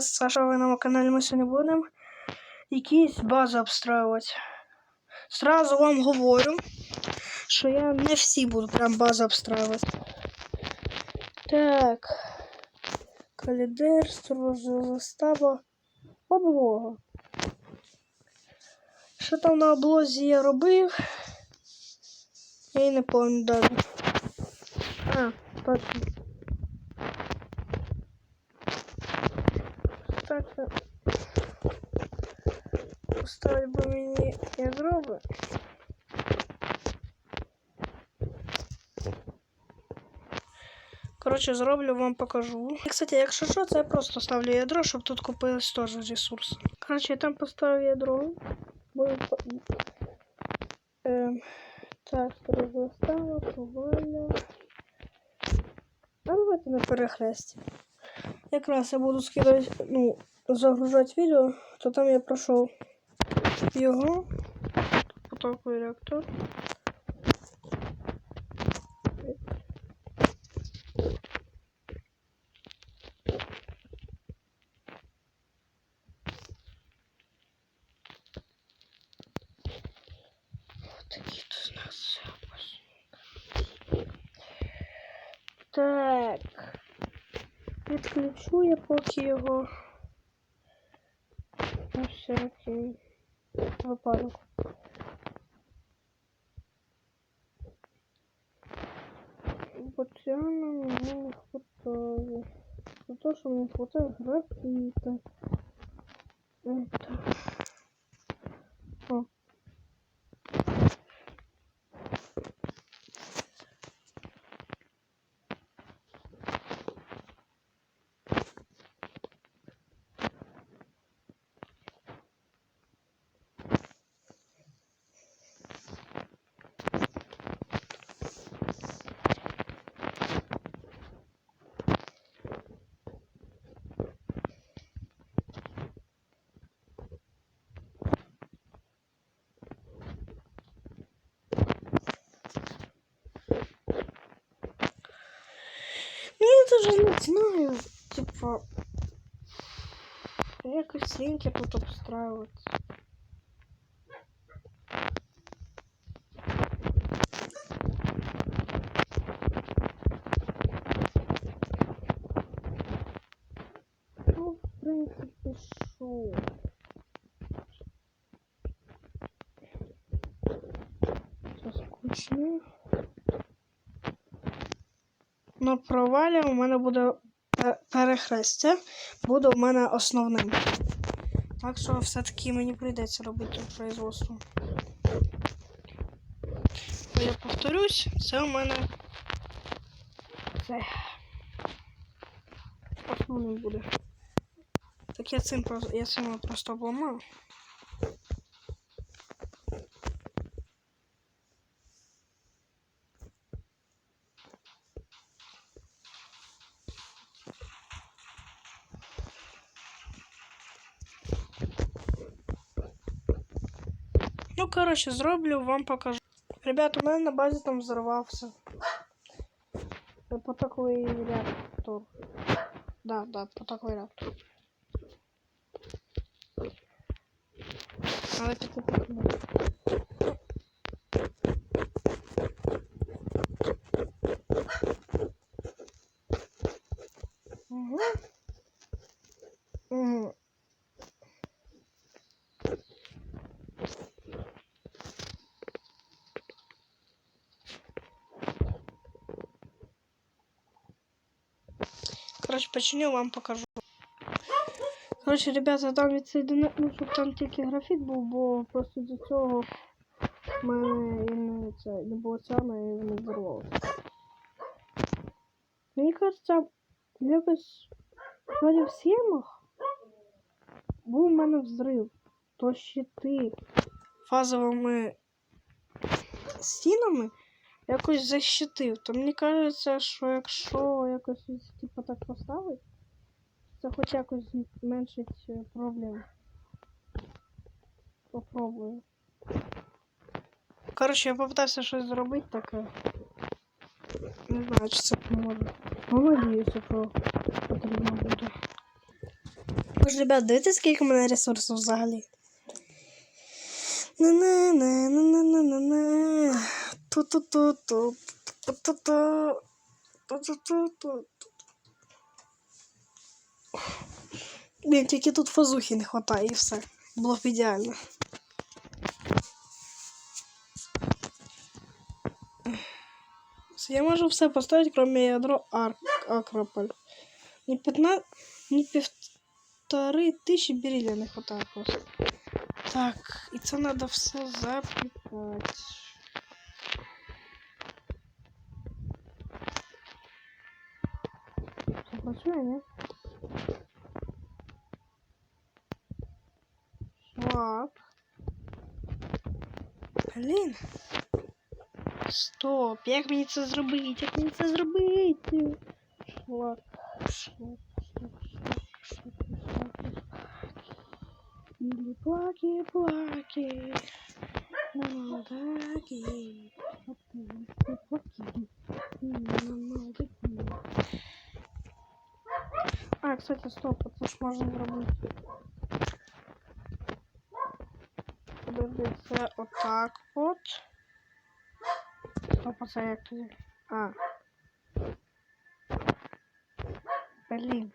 з Саша на каналі ми сьогодні будемо якісь бази обстроювати. Сразу вам говорю, що я не всі буду прям бази обстроювати. Так. Калідер, сторожа застава, облога. Що там на облозі я робив? Я і не пам'ятаю далі. А, точно. поставить би мені ядро би. Коротше, зроблю, вам покажу. І, кстати, якщо що, це я просто ставлю ядро, щоб тут купились теж ресурси. Коротше, я там поставив ядро. Буду... по- Ем, так, розостава, поваля. А давайте на перехресті. Якраз я буду скидати, ну, загружати відео, то там я пройшов Його. Потоковий реактор. Такі тут у нас. Так. Відключу я поки його. На всякий випадок. Бо цього мені не хватає. За те, що мені хватає графіта. Это. даже не знаю, типа, якось свинки тут обстраивать. Ну, в принципе, шо. Сейчас включу. На провалі у мене буде пе- перехрестя, буде у мене основним. Так що все-таки мені прийдеться робити производство. Я повторюсь, це у мене це основним буде. Так я цим я цим просто обламав. Коротше, зроблю, вам покажу. Ребят, у мене на базі там взорвався. Потоковий реактор. Да, да, потоковий реактор. Але піти Короче, починю, вам покажу. Короче, ребята, там відсоєдини, ну, щоб там тільки графіт був, бо просто до цього мене не, це, не було цями і не взорвалося. Мені кажеться, якось в схемах був у мене взрив. То щити фазовими стінами якось защитив. То мені кажеться, що якщо якось типу так поставити, це хоч якось зменшить е, проблем. Попробую. Коротше, я попитався щось зробити таке. Не знаю, чи це поможе. Ну, надіюся, що потрібно буде. Тож, ребят, дивіться, скільки в мене ресурсів взагалі. На-на-на-на-на-на-на-на. Ту-ту-ту-ту. Ту-ту-ту. Ту-ту-ту-ту. Блін, тільки тут фазухи не хватає і все. Було б ідеально. Я можу все поставити, кроме ядро Ар- Акрополь. Ні 15, ні півтори тисячі беріля не хватає просто. Так, і це треба все запікати. працює, ні? Свап. Блін. Стоп, як мені це зробити? Як мені це зробити? Шлак, шлак, шлак, шлак, шлак, шлак. Или плаки, плаки. Молодаки. Плаки, плаки. Молодаки. А, кстати, стоп, это ж можна зробити. Подожди, це отак от. Стоп, а це? А. Блін.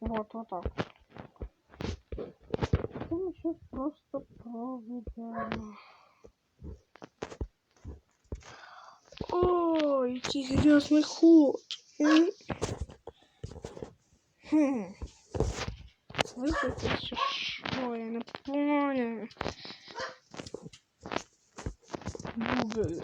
Вот, вот так. Потом сейчас просто проведем. О, який грязний ход. Хм. Слышите, что я на поле? Google.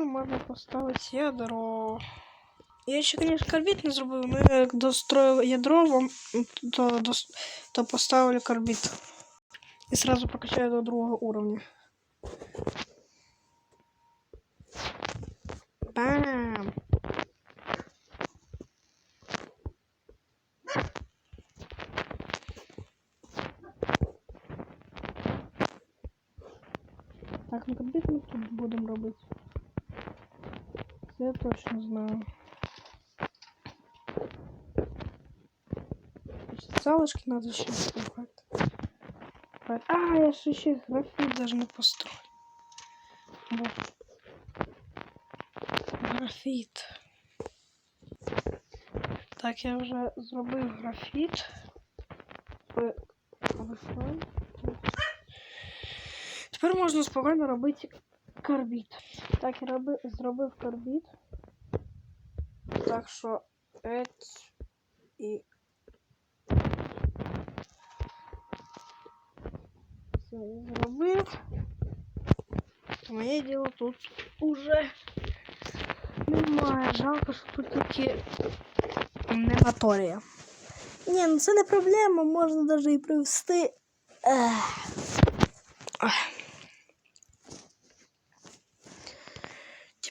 А тепер можна поставити ядро. Я ще, конечно, карбіт не зробив, але як достроїв ядро, вам, то, дос- то поставлю карбіт. І сразу прокачаю до другого уровня. Бам! Так, ну карбіт ми тут будемо робити. Це я точно знаю. Залышки надо еще покупать. А, я же еще графит даже не построю. Вот. Графіт. Так, я вже зробив графіт. Ви- вийшов. Тепер можна спокійно робити карбіт. Так, я роби, зробив карбіт. Так що еть і все я зробив. Моє діло тут уже немає. Жалко, що тут тільки негаторія. Ні, ну це не проблема, можна навіть і привести. Ех.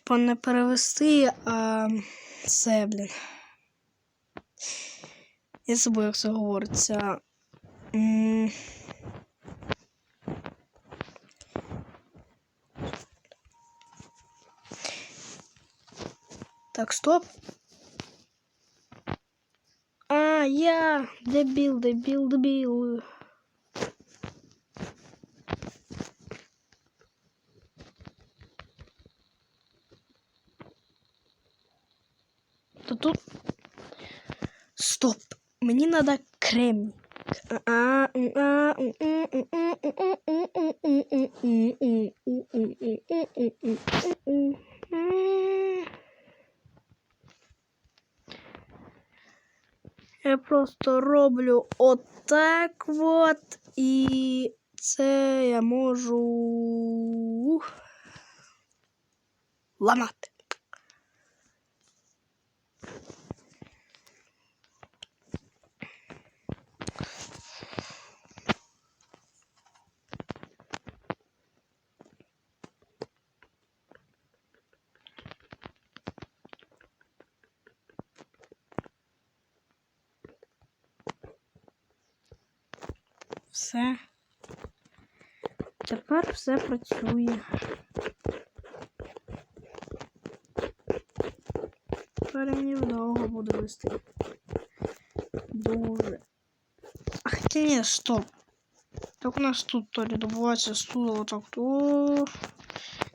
Ах. Типа не перевести, а це, блін. Я забув, як це говориться. Так, стоп. А, я дебіл, дебіл, дебіл. Стоп. Мені треба кремній. Я просто роблю отак от, і це я можу ламати. Все. Тепер все працює. Тепер мені вдовго буде вести. Дуже. А хотя ні, стоп. Так у нас тут то ли добувається стула вот так то.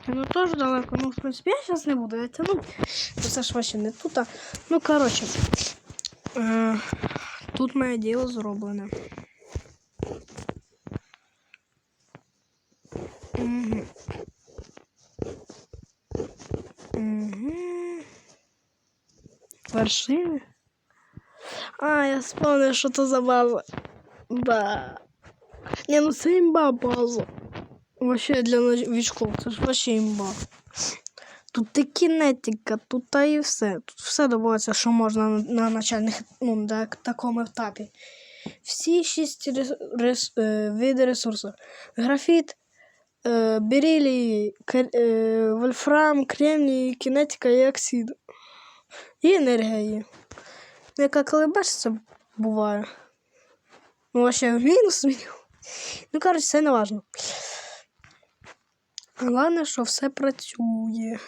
Ну тоже далеко. Ну, в принципі, я зараз не буду тянуть. Це ж вообще не тут. А... Ну, коротше. Е, тут моє діло зроблене. Мгм. Вершини? А, я вспомнив, що то за база. Да. Не, ну це імба база. Вообще для новичков, це ж вообще імба. Тут і кінетика, тут та і все. Тут все добувається, що можна на, на начальних, ну, на такому етапі. Всі шість рес, рес, е, види ресурсів. Графіт, берілій, кр- е, вольфрам, кремній, кінетика і оксид. І енергія є. Ну, Яка коли буває. Ну, вообще в мінус. Ну, коротше, це не важно. Головне, що все працює.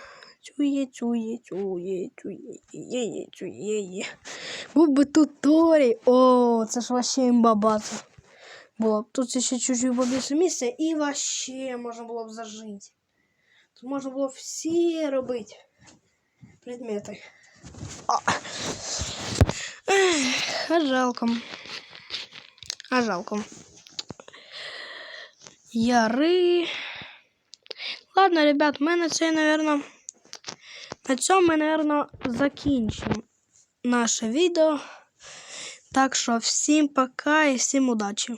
Чує, чує, чує, чує, чує, є. Був би тут Торі. О, це ж вообще імбабата. Було тут ще чуть-чуть побільше місця і вообще можна було б зажити. Тут можна було всі робити предмети. А, а жалко. А жалко. Яри. Ладно, ребят, ми на цей, наверное, на цьому ми, наверное, закінчимо наше відео. Так що всім пока і всім удачі.